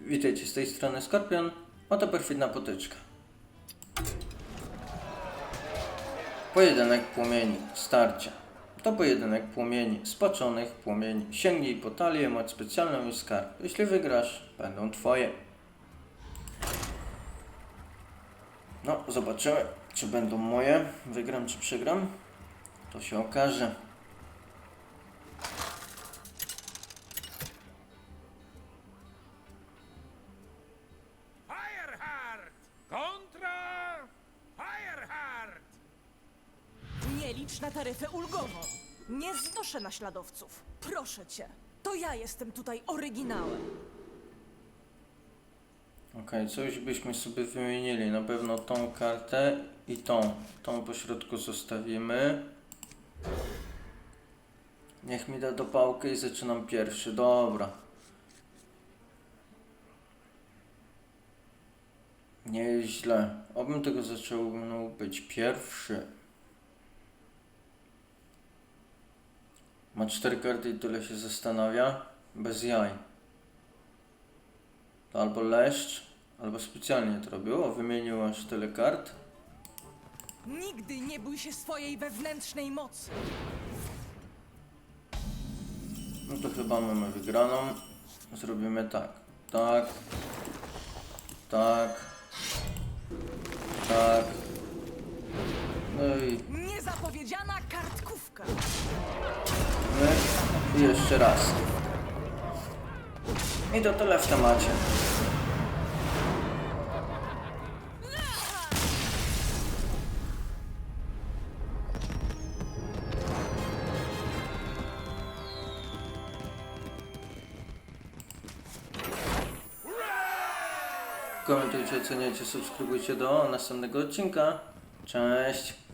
Witajcie z tej strony Skorpion. Oto perfidna potyczka. Pojedynek płomieni. Starcia. To pojedynek płomieni. Spaczonych płomieni. Sięgnij po talię, moc specjalną i skarb. Jeśli wygrasz, będą twoje. No, zobaczymy, czy będą moje. Wygram, czy przegram. To się okaże. Na taryfę ulgową. Nie znoszę naśladowców. Proszę cię. To ja jestem tutaj oryginałem. Okej, coś byśmy sobie wymienili. Na pewno tą kartę i tą. Tą po środku zostawimy. Niech mi da dopałkę i zaczynam pierwszy. Dobra. Nie jest źle. Obym tego zaczął no, być pierwszy. Ma cztery karty i tyle się zastanawia. Bez jaj. To albo leszcz, albo specjalnie to robił, a wymienił aż tyle kart. Nigdy nie bój się swojej wewnętrznej mocy. No to chyba mamy wygraną. Zrobimy tak. Tak. Tak. Tak. No i Niezapowiedziana kartkówka. Jeszcze raz. I to tyle w temacie. Komentujcie, oceniajcie, subskrybujcie do następnego odcinka. Cześć!